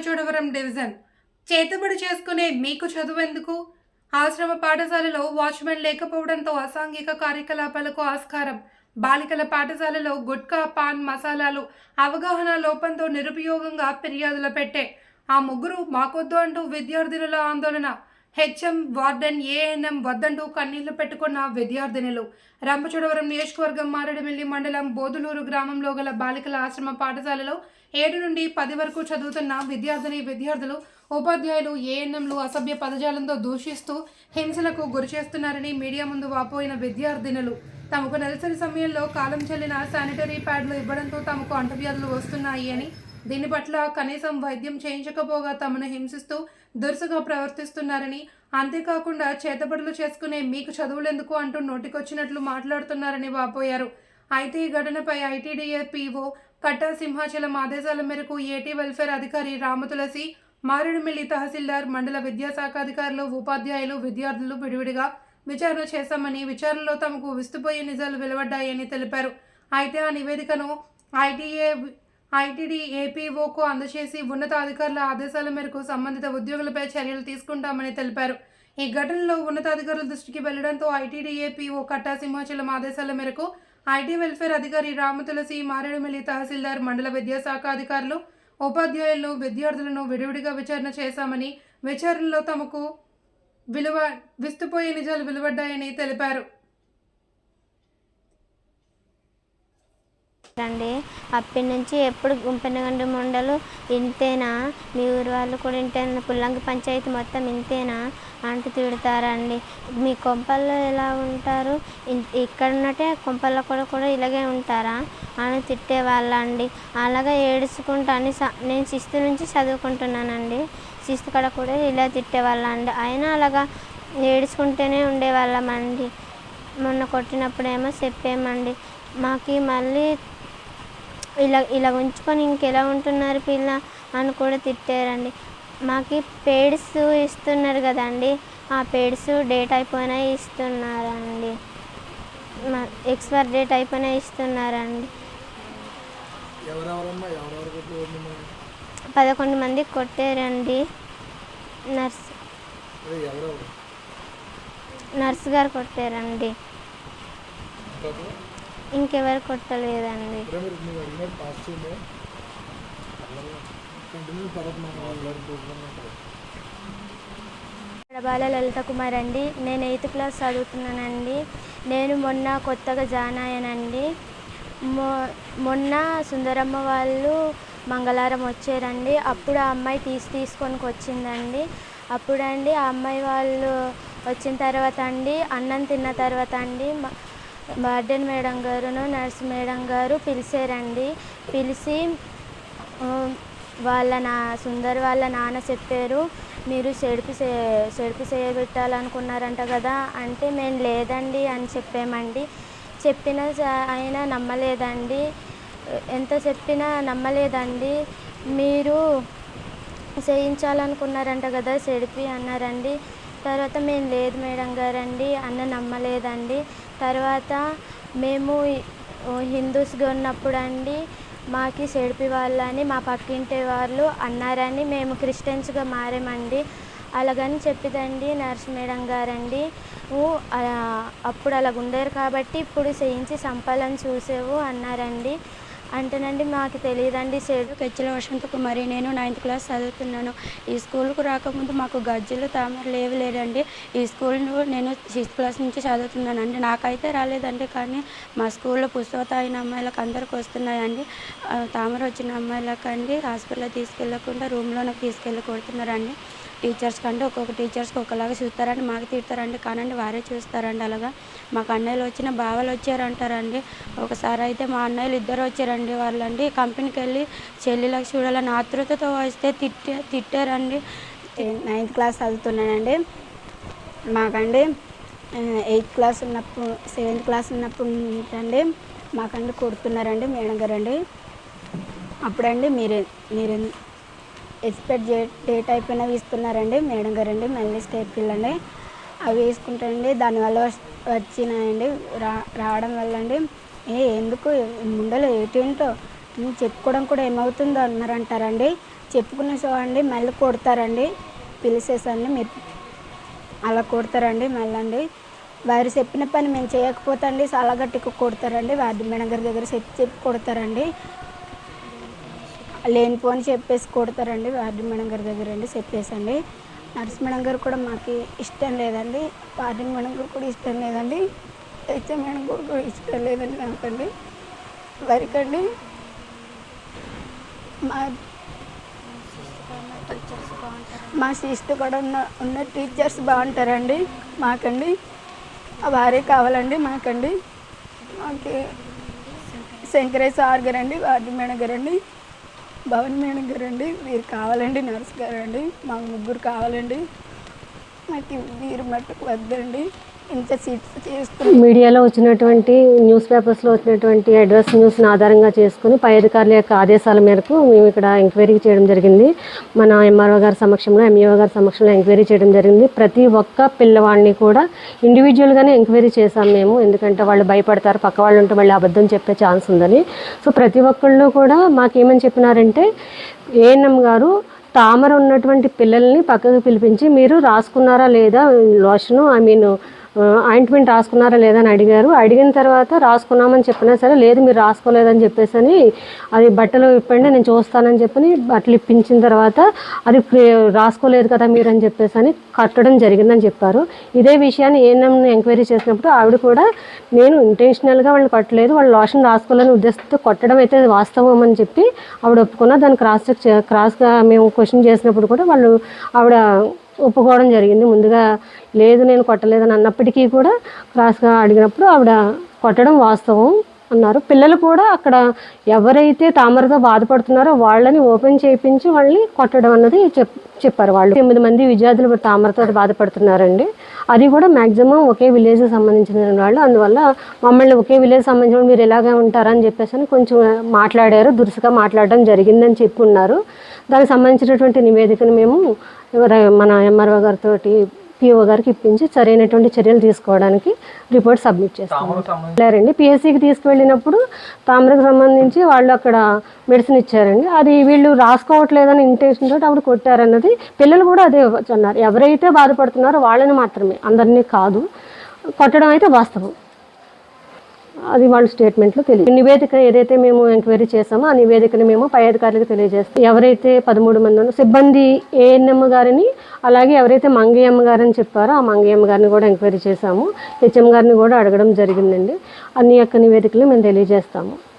Rampachodavaram division. చేతబడి చేసుకునే మీకు చదువెందుకు? ఆశ్రమ పాఠశాలలో వాచ్మెన్ లేకపోవడంతో అసాంఘిక కార్యకలాపాలకు ఆస్కారం. బాలికల పాఠశాలలో గుట్కా పాన్ మసాలాలు అవగాహన లోపంతో నిరుపయోగంగా ఫిర్యాదులు పెట్టే ఆ ముగ్గురు మాకొద్దు అంటూ విద్యార్థినుల ఆందోళన. హెచ్ఎం వార్డెన్ ఏఎన్ఎం వద్దంటూ కన్నీళ్ళు పెట్టుకున్న విద్యార్థినులు. రంపచోడవరం నియోజకవర్గం మారేడుమిల్లి మండలం బోదులూరు గ్రామంలో గల బాలికల ఆశ్రమ పాఠశాలలో ఏడు నుండి పది వరకు చదువుతున్న విద్యార్థిని విద్యార్థులు ఉపాధ్యాయులు ఏఎన్ఎంలు అసభ్య పదజాలంతో దూషిస్తూ హింసలకు గురి చేస్తున్నారని మీడియా ముందు వాపోయిన విద్యార్థినులు. తమకు నెలసరి సమయంలో కాలం చెల్లిన శానిటరీ ప్యాడ్లు ఇవ్వడంతో తమకు అంటువ్యాధులు వస్తున్నాయి అని దీని పట్ల కనీసం వైద్యం చేయించకపోగా తమను హింసిస్తూ దురుసుగా ప్రవర్తిస్తున్నారని అంతేకాకుండా చేతబడులు చేసుకునే మీకు చదువులెందుకు అంటూ నోటికొచ్చినట్లు మాట్లాడుతున్నారని వాపోయారు. అయితే ఈ ఘటనపై ఐటీడీఏ పీఓ కట్టా సింహాచలం ఆదేశాల మేరకు ఏటీ వెల్ఫేర్ అధికారి రామతులసి మారేడుమిల్లి తహసీల్దార్ మండల విద్యాశాఖ అధికారులు ఉపాధ్యాయులు విద్యార్థులు విడివిడిగా విచారణ చేశామని విచారణలో తమకు విస్తుపోయే నిజాలు వెలువడ్డాయని తెలిపారు. అయితే ఆ నివేదికను ఐటీఏ ఐటీడీ ఏపీఓకు అందజేసి ఉన్నతాధికారుల ఆదేశాల మేరకు సంబంధిత ఉద్యోగులపై చర్యలు తీసుకుంటామని తెలిపారు. ఈ ఘటనలో ఉన్నతాధికారుల దృష్టికి వెళ్ళడంతో ఐటీడీ ఏపీఓ కట్టా సింహాచలం ఆదేశాల మేరకు ఐటీ వెల్ఫేర్ అధికారి రామతులసి మారేడుమిల్లి తహసీల్దార్ మండల విద్యాశాఖ అధికారులు ఉపాధ్యాయులను విద్యార్థులను విడివిడిగా విచారణ చేశామని విచారణలో తమకు విలువ విస్తుపోయే నిజాలు వెలువడ్డాయని తెలిపారు. అండి. అప్పటి నుంచి ఎప్పుడు గుంపెనగండి ముండలు? ఇంతేనా? మీ ఊరు వాళ్ళు కూడా ఇంతేనా పుల్లంగి పంచాయతీ మొత్తం ఇంతేనా? అంటూ తిడతారండి. మీ కొంపల్లో ఎలా ఉంటారు? ఇక్కడ ఉన్నట్టే కొంపల్లో కూడా కూడా ఇలాగే ఉంటారా? అని తిట్టేవాళ్ళండి అలాగే ఏడుచుకుంటా అని స- నేను శిస్తు నుంచి చదువుకుంటున్నానండి. శిస్తు కాడ కూడా ఇలా తిట్టేవాళ్ళండి అయినా అలాగా ఏడుచుకుంటూనే ఉండేవాళ్ళమండి. మొన్న కొట్టినప్పుడేమో చెప్పామండి. మాకు మళ్ళీ ఇలా ఇలా ఉంచుకొని ఇంకెలా ఉంటున్నారు పిల్ల అని కూడా తిట్టారండి. మాకు పేడ్స్ ఇస్తున్నారు కదండి. ఆ పేడ్స్ డేట్ అయిపోయినా ఇస్తున్నారండి. మా ఎక్స్పైర్ డేట్ అయిపోయినా ఇస్తున్నారండి. పదకొండు మంది కొట్టారండి. నర్స్. నర్స్ గారు కొట్టారండి? ఇంకెవరు కొట్టలేదండి. బాల లలిత కుమార్ అండి. నేను ఎయిత్ క్లాస్ చదువుతున్నానండి. నేను మొన్న కొత్తగా జాయిన్ అయ్యానండి. మొ మొన్న సుందరమ్మ వాళ్ళు మంగళవారం వచ్చారండి. అప్పుడు ఆ అమ్మాయి తీసి తీసుకొని వచ్చిందండి. అప్పుడండి ఆ అమ్మాయి వాళ్ళు వచ్చిన తర్వాత అండి అన్నం తిన్న తర్వాత అండి వార్డెన్ మేడం గారును నర్స్ మేడం గారు పిలిచారండి. పిలిచి వాళ్ళ నా సుందర్ వాళ్ళ నాన్న చెప్పారు మీరు సెడిపి చే- సెడిపి చేయబెట్టాలనుకున్నారంట కదా అంటే మేము లేదండి అని చెప్పామండి. చెప్పినా స- ఆయన నమ్మలేదండి. ఎంత చెప్పినా నమ్మలేదండి. మీరు చేయించాలనుకున్నారంట కదా సెడిపి అన్నారండి. తర్వాత మేము లేదు మేడం గారండి అన్న నమ్మలేదండి. తర్వాత మేము హిందూస్గా ఉన్నప్పుడు అండి మాకి సెడిపి వాళ్ళని మా పక్కింటి వాళ్ళు అన్నారని మేము క్రిస్టియన్స్గా మారామండి. అలాగని చెప్పిదండి నర్స్ మేడం గారండి. అప్పుడు అలాగ ఉండేరు కాబట్టి ఇప్పుడు చేయించి సంపాలని చూసేవు అన్నారండి. అంటేనండి మాకు తెలియదండి సేడు కెచ్చల వసంత కుమారి నేను నైన్త్ క్లాస్ చదువుతున్నాను. ఈ స్కూల్కు రాకముందు మాకు గజ్జలు తామర లేవు లేదండి. ఈ స్కూల్ను నేను సిక్స్త్ క్లాస్ నుంచి చదువుతున్నానండి. నాకైతే రాలేదండి కానీ మా స్కూల్లో పుస్తకత అయిన అమ్మాయిలకు అందరికి వస్తున్నాయండి. తామర వచ్చిన అమ్మాయిలకు అండి హాస్పిటల్ తీసుకెళ్ళకుండా రూమ్లోకి తీసుకెళ్ళి కొడుతున్నారండి. టీచర్స్ కంటే ఒక్కొక్క టీచర్స్కి ఒకలాగా చూస్తారండి మాకు తిడతారండి కానండి వారే చూస్తారండి అలాగా. మాకు అన్నయ్యలు వచ్చిన బావలు వచ్చారంటారండి. ఒకసారి అయితే మా అన్నయ్యలు ఇద్దరు వచ్చారండి వాళ్ళండి. కంపెనీకి వెళ్ళి చెల్లిలకు చూడాలని ఆతృతతో వస్తే తిట్టే తిట్టారండి. నైన్త్ క్లాస్ చదువుతున్నానండి. మాకండి ఎయిత్ క్లాస్ ఉన్నప్పుడు సెవెంత్ క్లాస్ ఉన్నప్పుడు అండి మాకండి కొడుతున్నారండి మేడం గారండి. అప్పుడండి మీరు మీరు ఎక్స్పెక్ట్ చే డేట్ అయిపోయినవి ఇస్తున్నారండి మేడం గారండి మళ్ళీ స్టేట్ పిల్లండి అవి వేసుకుంటానండి దానివల్ల వచ్చినాయండి. రా రావడం వల్ల అండి ఏ ఎందుకు? ముండలో ఏంటో చెప్పుకోవడం కూడా ఏమవుతుందో అన్నారంటారండి. చెప్పుకున్న సో అండి మళ్ళీ కొడతారండి. పిలిచేసండి మీరు అలా కొడతారండి మళ్ళీ అండి వారు చెప్పిన పని మేము చేయకపోతే అండి చాలా గట్టిగా కొడతారండి. వార్డు మేడం గారి దగ్గర చెప్పి చెప్పి కొడతారండి. లేనిపోని చెప్పేసి కొడతారండి. వార్డు మేడం గారి దగ్గర అండి చెప్పేసండి. నర్స్ మేడం గారు కూడా మాకు ఇష్టం లేదండి. వార్డు మేడం గారు కూడా ఇష్టం లేదండి. హెచ్ఎం మేడం గారు కూడా ఇష్టం లేదండి నాకండి. వరకండి. మా మా సిస్టర్ కూడా ఉన్న ఉన్న టీచర్స్ బాగుంటారండి. మాకండి. వారే కావాలండి మాకండి. మాకు శంకరేశ్ సార్ గారండి వార్డు మేడం గారండి. భవన్ మేడం గారు అండి మీరు కావాలండి నర్స్ గారండి మాకు ముగ్గురు కావాలండి. మాకు వీరు మట్టుకు వద్దండి. సీట్స్ మీడియాలో వచ్చినటువంటి న్యూస్ పేపర్స్లో వచ్చినటువంటి అడ్రస్ న్యూస్ని ఆధారంగా చేసుకుని పై అధికారుల యొక్క ఆదేశాల మేరకు మేము ఇక్కడ ఎంక్వైరీ చేయడం జరిగింది. మన ఎంఆర్ఓ గారి సమక్షంలో ఎంఈఓ గారి సమక్షంలో ఎంక్వైరీ చేయడం జరిగింది. ప్రతి ఒక్క పిల్లవాడిని కూడా ఇండివిజువల్గానే ఎంక్వైరీ చేశాం మేము. ఎందుకంటే వాళ్ళు భయపడతారు పక్క వాళ్ళు ఉంటే మళ్ళీ అబద్ధం చెప్పే ఛాన్స్ ఉందని. సో ప్రతి ఒక్కళ్ళు కూడా మాకేమని చెప్పినారంటే ఏఎన్ఎం గారు తామర ఉన్నటువంటి పిల్లల్ని పక్కకు పిలిపించి మీరు రాసుకున్నారా లేదా లోషను ఐ మీన్ ఆయింట్మెంట్ రాసుకున్నారా లేదని అడిగారు. అడిగిన తర్వాత రాసుకున్నామని చెప్పినా సరే లేదు మీరు రాసుకోలేదని చెప్పేసి అని అది బట్టలు ఇప్పండి నేను చూస్తానని చెప్పని బట్టలు ఇప్పించిన తర్వాత అది రాసుకోలేదు కదా మీరు అని చెప్పేసి అని కట్టడం జరిగిందని చెప్పారు. ఇదే విషయాన్ని ఏఎన్ఎం ఎంక్వైరీ చేసినప్పుడు ఆవిడ కూడా నేను ఇంటెన్షనల్గా వాళ్ళు కట్టలేదు వాళ్ళు లోషన్ రాసుకోవాలని ఉద్దేశంతో కొట్టడం అయితే వాస్తవం అని చెప్పి ఆవిడ ఒప్పుకున్న దాన్ని క్రాస్ చెక్ క్రాస్గా మేము క్వశ్చన్ చేసినప్పుడు కూడా వాళ్ళు ఆవిడ ఒప్పుకోవడం జరిగింది. ముందుగా లేదు నేను కొట్టలేదని అన్నప్పటికీ కూడా క్రాస్గా అడిగినప్పుడు ఆవిడ కొట్టడం వాస్తవం అన్నారు. పిల్లలు కూడా అక్కడ ఎవరైతే తామరతో బాధపడుతున్నారో వాళ్ళని ఓపెన్ చేయించి వాళ్ళని కొట్టడం అన్నది చెప్ చెప్పారు. వాళ్ళు ఎనిమిది మంది విద్యార్థులు తామరతో బాధపడుతున్నారండి. అది కూడా మ్యాక్సిమం ఒకే విలేజ్కి సంబంధించిన వాళ్ళు. అందువల్ల మమ్మల్ని ఒకే విలేజ్ సంబంధించిన మీరు ఎలాగే ఉంటారని చెప్పేసి అని కొంచెం మాట్లాడారు. దురుసుగా మాట్లాడడం జరిగిందని చెప్పి ఉన్నారు. దానికి సంబంధించినటువంటి నివేదికను మేము మన ఎంఆర్ఓ గారితో పిఓ గారికి ఇప్పించి సరైనటువంటి చర్యలు తీసుకోవడానికి రిపోర్ట్ సబ్మిట్ చేస్తాము. వెళ్ళారండి పిఎస్సికి తీసుకువెళ్ళినప్పుడు తామరకు సంబంధించి వాళ్ళు అక్కడ మెడిసిన్ ఇచ్చారండి. అది వీళ్ళు రాసుకోవట్లేదని ఇంటెన్షన్ తోటి ఆవిడ కొట్టారన్నది పిల్లలు కూడా అదే అన్నారు. ఎవరైతే బాధపడుతున్నారో వాళ్ళని మాత్రమే అందరినీ కాదు. కొట్టడం అయితే వాస్తవం. అది వాళ్ళ స్టేట్మెంట్లో తెలియదు. నివేదిక ఏదైతే మేము ఎంక్వైరీ చేసామో ఆ నివేదికను మేము పై అధికారులకు తెలియజేస్తాం. ఎవరైతే పదమూడు మంది ఉన్నారో సిబ్బంది ఏఎన్ఎం గారిని అలాగే ఎవరైతే మంగయ్యమ్మ గారని చెప్పారో ఆ మంగయ్యమ్మ గారిని కూడా ఎంక్వైరీ చేశాము. హెచ్ఎం గారిని కూడా అడగడం జరిగిందండి. అన్ని యొక్క నివేదికలు మేము తెలియజేస్తాము.